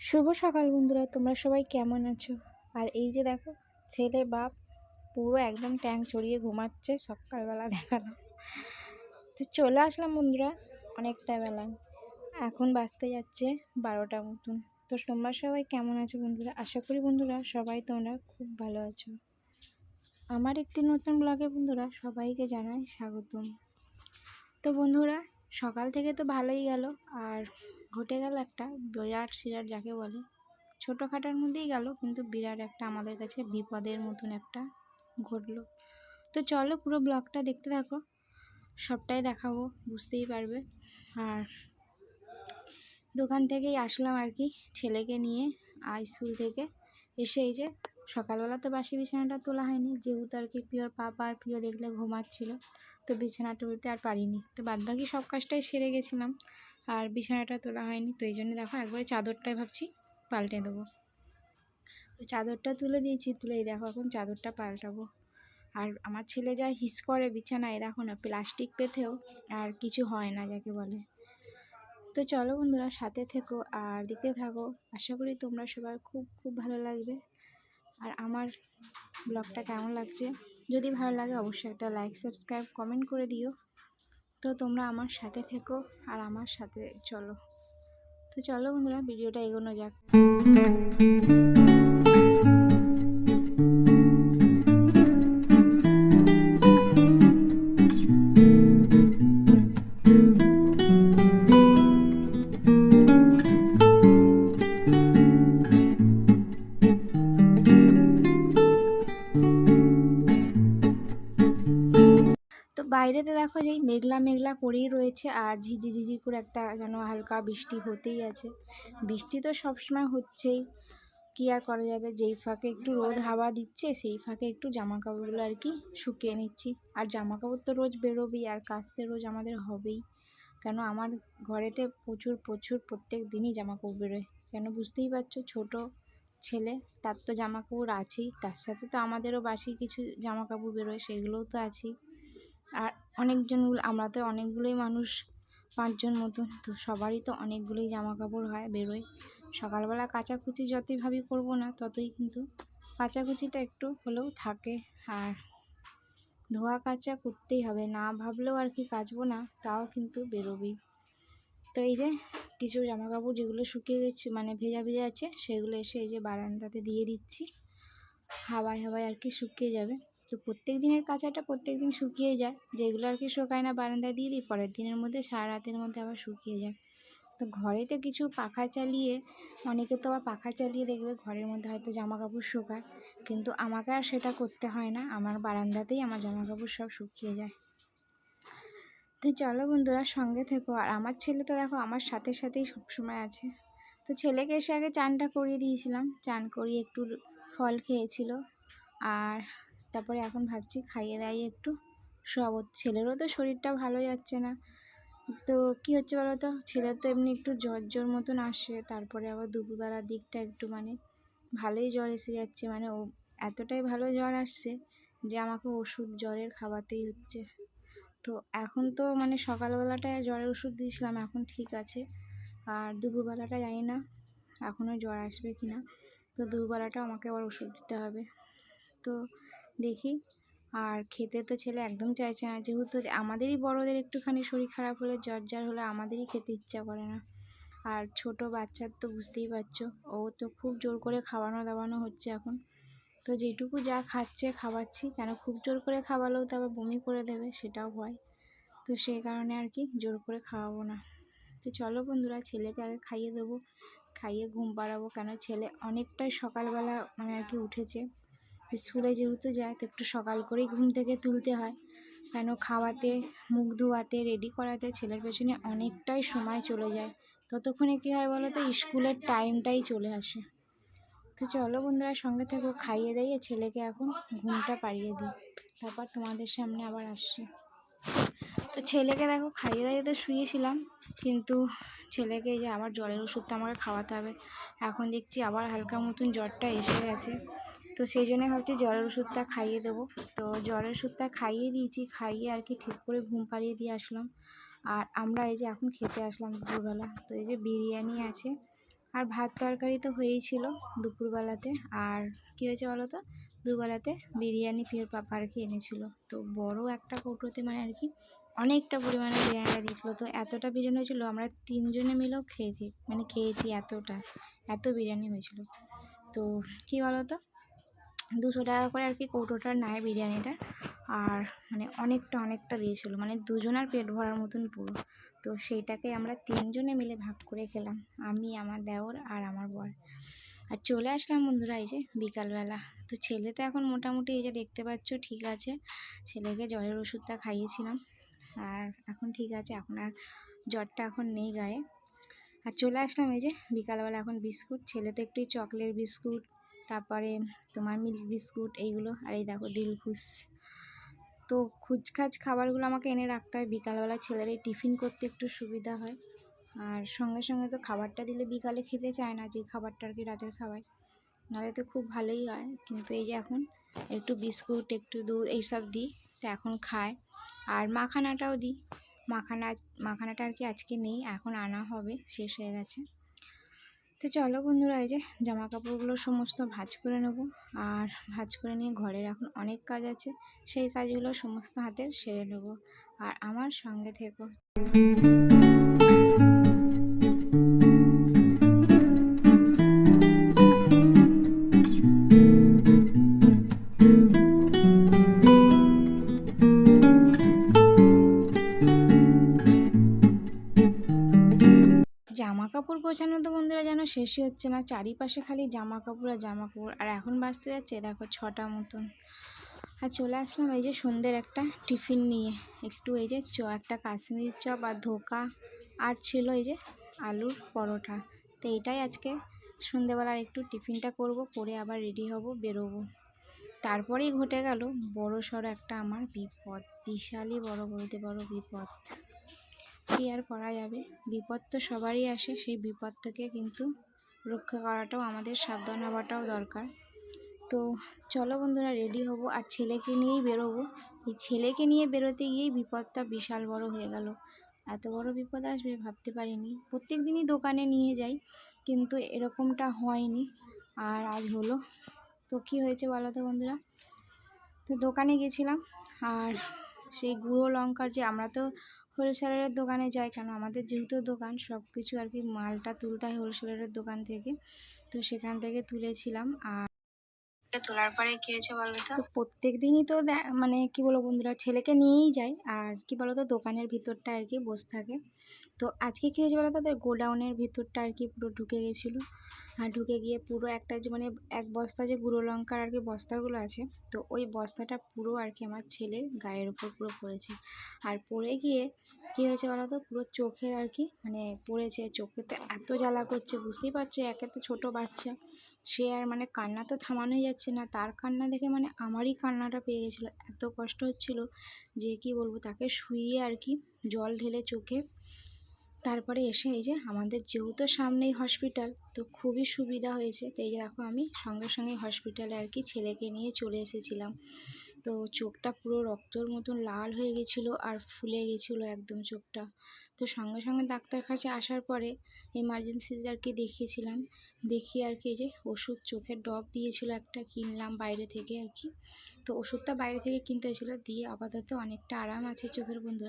শুভ সকাল বন্ধুরা, তোমরা সবাই কেমন আছো? আর এই যে দেখো, ছেলে বাপ পুরো একদম ট্যাঙ্ক চড়িয়ে ঘুমাচ্ছে, সকালবেলা দেখানো তো চলে আসলাম বন্ধুরা, অনেকটা বেলা। এখন বাঁচতে যাচ্ছে বারোটা মতন। তো তোমরা সবাই কেমন আছো বন্ধুরা? আশা করি বন্ধুরা সবাই তোমরা খুব ভালো আছো। আমার একটি নতুন ব্লগে বন্ধুরা সবাইকে জানাই স্বাগতম। তো বন্ধুরা, সকাল থেকে তো ভালোই গেল, আর ঘটে গেল একটা বিরাট সিরাট যাকে বলে। ছোটোখাটার মধ্যেই গেল, কিন্তু বিরাট একটা আমাদের কাছে বিপদের মতন একটা ঘটলো। তো চলো পুরো ব্লগটা দেখতে থাকো, সবটাই দেখাবো, বুঝতেই পারবে। আর দোকান থেকেই আসলাম আর কি, ছেলেকে নিয়ে স্কুল থেকে। এসে এই যে সকালবেলা তো বাসি বিছানাটা তোলা হয়নি, যেহেতু আর কি পিওর পাপা আর প্রিয় দেখলে ঘুমাচ্ছিল, তো বিছানা তুলতে আর পারিনি। তো বাদবাকি সব কাজটাই সেরে গেছিলাম। আর বিছানাটা তোলা হয়নি, তো এই জন্য দেখো একবারে চাদরটাই ভাবছি পাল্টে দেবো। তো চাদরটা তুলে দিয়েছি, তুলে এই দেখো এখন চাদরটা পাল্টাবো। আর আমার ছেলে যা হিস করে বিছানায় দেখো না, প্লাস্টিক পেতেও আর কিছু হয় না যাকে বলে। তো চলো বন্ধুরা, সাথে থেকো আর দেখতে থাকো। আশা করি তোমরা সবার খুব খুব ভালো লাগবে। আর আমার ব্লগটা কেমন লাগছে, যদি ভালো লাগে অবশ্যই একটা লাইক, সাবস্ক্রাইব, কমেন্ট করে দিও। তো তোমরা আমার সাথে থেকো আর আমার সাথে চলো। তো চলো বন্ধুরা, ভিডিওটা এগোনো যাক। মেঘলা রয়েছে আর ঝিঝি ঝিঝি করে একটা যেন হালকা বৃষ্টি হতেই আছে। বৃষ্টি তো সবসময় হচ্ছেই। কী আর করা যাবে? যেই ফাঁকে একটু রোদ হাওয়া দিচ্ছে, সেই ফাঁকে একটু জামা কাপড়গুলো আর কি শুকিয়ে নিচ্ছি। আর জামা কাপড় তো রোজ বেরোবেই, আর কাচতে রোজ আমাদের হবেই। কেন আমার ঘরেতে প্রচুর প্রচুর প্রত্যেক দিনই জামা কাপড় বেরোয়। কেন বুঝতেই পারছ? ছোট ছেলে, তার তো জামা কাপড় আছেই। তার সাথে তো আমাদেরও বাসি কিছু জামা কাপড় বেরোয়, সেগুলোও তো আছেই। আর অনেকজনগুলো আমরা তো অনেকগুলোই মানুষ, পাঁচজন মতন, তো সবারই তো অনেকগুলোই জামা কাপড় হয়, বেরোয়। সকালবেলা কাচাকুচি যতই ভাবি করব না, ততই কিন্তু কাচাকুচিটা একটু হলেও থাকে। আর ধোয়া কাচা করতেই হবে, না ভাবলেও আর কি কাচবো না, তাও কিন্তু বেরোবেই। তো এই যে কিছু জামা কাপড় যেগুলো শুকিয়ে গেছে মানে ভেজা ভেজা আছে, সেগুলো এসে এই যে বারান্দাতে দিয়ে দিচ্ছি। হাওয়ায় হাওয়ায় আর কি শুকিয়ে যাবে। তো প্রত্যেক দিনের কাঁচাটা প্রত্যেক দিন শুকিয়ে যায়। যেগুলো আর কি শুকায় না বারান্দায় দিয়ে দিই, পরের দিনের মধ্যে সারা রাতের মধ্যে আবার শুকিয়ে যায়। তো ঘরেতে কিছু পাখা চালিয়ে, অনেকে তো আবার পাখা চালিয়ে দেখবে ঘরের মধ্যে হয়তো জামা কাপড় শুকায়। কিন্তু আমাকে আর সেটা করতে হয় না, আমার বারান্দাতেই আমার জামা কাপড় সব শুকিয়ে যায়। তো চলো বন্ধুরা সঙ্গে থেকো, আর আমার ছেলে তো দেখো আমার সাথে সাথেই সবসময় আছে। তো ছেলেকে এসে আগে চানটা করিয়ে দিয়েছিলাম, চান করিয়ে একটু ফল খেয়েছিল। আর তারপরে এখন ভাবছি খাইয়ে দাইয়ে একটু। শোয়াবো ছেলেরও তো শরীরটা ভালো যাচ্ছে না। তো কী হচ্ছে বলো তো? ছেলের তো এমনি একটু জ্বর জ্বর মতন আসে, তারপরে আবার দুপুরবেলার দিকটা একটু মানে ভালোই জ্বর এসে যাচ্ছে। মানে ও এতটাই ভালো জ্বর আসছে যে আমাকে ওষুধ জ্বরের খাওয়াতেই হচ্ছে। তো এখন তো মানে সকালবেলাটায় জ্বরের ওষুধ দিয়েছিলাম, এখন ঠিক আছে। আর দুপুরবেলাটা জানি না এখনও জ্বর আসবে কি না তো দুপুরবেলাটাও আমাকে আবার ওষুধ দিতে হবে। তো দেখি। আর খেতে তো ছেলে একদম চাইছে না। যেহেতু আমাদেরই বড়োদের একটুখানি শরীর খারাপ হলে জ্বর জ্বর হলে আমাদেরই খেতে ইচ্ছা করে না। আর ছোট বাচ্চার তো বুঝতেই পারছ, ও তো খুব জোর করে খাওয়ানো দাওয়ানো হচ্ছে এখন। তো যেটুকু যা খাচ্ছে খাওয়াচ্ছি, কেন খুব জোর করে খাওয়ালেও তো আবার বমি করে দেবে, সেটাও ভয়। তো সেই কারণে আর কি জোর করে খাওয়াবো না। তো চলো বন্ধুরা, ছেলেকে আগে খাইয়ে দেবো। খাইয়ে ঘুম পাড়াবো, কেন ছেলে অনেকটাই সকালবেলা মানে আর কি উঠেছে। স্কুলে যেহেতু যায়, তো একটু সকাল করেই ঘুম থেকে তুলতে হয়। কেন খাওয়াতে, মুখ ধোয়াতে রেডি করাতে ছেলের পেছনে অনেকটাই সময় চলে যায়। ততক্ষণে কী হয় বলো তো, স্কুলের টাইমটাই চলে আসে। তো চলো বন্ধুরা, সঙ্গে থেকে, খাইয়ে দিয়ে ছেলেকে এখন ঘুমটা পাড়িয়ে দিই। তারপর তোমাদের সামনে আবার আসছি। তো ছেলেকে দেখো, খাইয়ে দাইয়ে তো শুয়েছিলাম, কিন্তু ছেলেকে যে আবার জ্বরের ওষুধটা আমাকে খাওয়াতে হবে। এখন দেখছি আবার হালকা মতন জ্বরটা এসে গেছে। তো সেই জন্য ভাবছি জ্বরের ওষুধটা খাইয়ে দেবো। তো জ্বরের ওষুধটা খাইয়ে দিয়েছি, খাইয়ে আর কি ঠিক করে ঘুম পাড়িয়ে দিয়ে আসলাম। আর আমরা এই যে এখন খেতে আসলাম দুপুরবেলা, তো এই যে বিরিয়ানি আছে। আর ভাত তরকারি তো হয়েই ছিল দুপুরবেলাতে। আর কী হয়েছে বলো তো? দুবেলাতে বিরিয়ানি ফের পাপা আর কি এনেছিল। তো বড় একটা কৌটোতে মানে আর কি অনেকটা পরিমাণে বিরিয়ানিটা দিয়েছিলো। তো এতটা বিরিয়ানি হয়েছিলো, আমরা তিনজনে মিলেও খেয়েছি মানে খেয়েছি এতটা, এত বিরিয়ানি হয়েছিল। তো কী বলো তো? দুশো টাকা করে আর কি কৌটোটা নেয় বিরিয়ানিটা। আর মানে অনেকটা অনেকটা দিয়েছিলো। মানে দুজনার পেট ভরার মতন পুরো। তো সেইটাকে আমরা তিনজনে মিলে ভাগ করে খেলাম। আমি, আমার দেওর আর আমার বর। আর চলে আসলাম বন্ধুরা এই যে বিকালবেলা। তো ছেলে তো এখন মোটামুটি এই যে দেখতে পাচ্ছ, ঠিক আছে। ছেলেকে জ্বরের ওষুধটা খাইয়েছিলাম। আর এখন ঠিক আছে, এখন আর জ্বরটা এখন নেই গায়ে। আর চলে আসলাম এই যে বিকালবেলা এখন বিস্কুট। ছেলে তো একটু চকলেট বিস্কুট তারপরে তোমার মিল্ক বিস্কুট এইগুলো, আর এই দেখো দিলখুশ। তো খুচখাচ খাবারগুলো আমাকে এনে রাখতে হয়। বিকালবেলা ছেলের এই টিফিন করতে একটু সুবিধা হয়। আর সঙ্গে সঙ্গে তো খাবারটা দিলে বিকালে খেতে চায় না, যে খাবারটা আর কি রাতের খাবার। নাহলে তো খুব ভালোই হয়। কিন্তু এই যে এখন একটু বিস্কুট, একটু দুধ এইসব দিই, তো এখন খায়। আর মাখানাটাও দিই। মাখানা, মাখানাটা আর কি আজকে নেই, এখন আনা হবে, শেষ হয়ে গেছে। তো চলো বন্ধুরা, এই যে জামা কাপড়গুলো সমস্ত ভাজ করে নেব। আর ভাজ করে নিয়ে ঘরের এখন অনেক কাজ আছে, সেই কাজগুলো সমস্ত হাতের সেরে নেব। আর আমার সঙ্গে থেকো। কাপড় গোছানো তো বন্ধুরা যেন শেষই হচ্ছে না। চারিপাশে খালি জামা কাপড় আর জামা কাপড় আর এখন বাঁচতে যাচ্ছে দেখো ছটা মতন। আর চলে আসলাম এই যে সন্ধ্যের একটা টিফিন নিয়ে। একটু এই যে চ, একটা কাশ্মীরি চপ আর ধোকা। আর ছিল এই যে আলুর পরোটা। তো এইটাই আজকে সন্ধেবেলার একটু টিফিনটা করব, করে আবার রেডি হব, বেরোবো। তারপরেই ঘটে গেল বড় সড়ো একটা আমার বিপদ, বিশালই বড় বলতে পারো বিপদ। কী আর করা যাবে? বিপদ তো সবারই আসে, সেই বিপদ থেকে কিন্তু রক্ষা করাটাও আমাদের সাবধান হওয়াটাও দরকার। তো চলো বন্ধুরা রেডি হব। আর ছেলেকে নিয়েই বেরোবো। এই ছেলেকে নিয়ে বেরোতে গিয়েই বিপদটা বিশাল বড় হয়ে গেল। এত বড় বিপদ আসবে ভাবতে পারিনি। প্রত্যেক দিনই দোকানে নিয়ে যাই, কিন্তু এরকমটা হয়নি। আর আজ হলো। তো কী হয়েছে বলো তো বন্ধুরা? তো দোকানে গেছিলাম, আর সেই গুঁড়ো লঙ্কার যে আমরা তো হোলসেলারের দোকানে যাই কেন? আমাদের যেহেতু দোকান সব কিছু আর কি মালটা তুলতে হয় হোলসেলারের দোকান থেকে। তো সেখান থেকে তুলেছিলাম আর তোলার পরে কি হয়েছে বলো তো? প্রত্যেক দিনই তো মানে কি বলব বন্ধুরা, ছেলেকে নিয়েই যায়। আর কি বলতো, দোকানের ভিতরটা আর কি বসে থাকে। তো আজকে কী হয়েছে বলো তো গোডাউনের ভিতরটা আর কি পুরো ঢুকে গেছিল। আর ঢুকে গিয়ে পুরো একটা যে মানে এক বস্তা যে গুঁড়ো লঙ্কার আর কি বস্তাগুলো আছে, তো ওই বস্তাটা পুরো আর কি আমার ছেলের গায়ের উপর পুরো পড়েছে। আর পড়ে গিয়ে কী হয়েছে বলো তো পুরো চোখের আর কি মানে পড়েছে, চোখে তো এত জ্বালা করছে, বুঝতেই পারছে? একে তো ছোটো বাচ্চা, সে আর মানে কান্না তো থামানোই যাচ্ছে না। তার কান্না দেখে মানে আমারই কান্নাটা পেয়ে গেছিল। এত কষ্ট হচ্ছিল যে কি বলব? তাকে শুইয়ে আর কি জল ঢেলে চোখে তারপরে এসে এই যে আমাদের যেহেতু সামনেই হসপিটাল তো খুবই সুবিধা হয়েছে। তো এই যে দেখো আমি সঙ্গে সঙ্গে হসপিটালে আর কি ছেলেকে নিয়ে চলে এসেছিলাম। তো চোখটা পুরো রক্তর মতন লাল হয়ে গেছিল আর ফুলে গেছিল একদম চোখটা। তো সঙ্গে সঙ্গে ডাক্তার কাছে আসার পরে এমার্জেন্সিতে আর কি দেখিয়েছিলাম। দেখিয়ে আর কি যে ওষুধ চোখের ডব দিয়েছিল একটা, কিনলাম বাইরে থেকে আর কি। তো ওষুধটা বাইরে থেকে কিনতে হয়েছিলো, দিয়ে আপাতত অনেকটা আরাম আছে চোখের বন্ধুরা।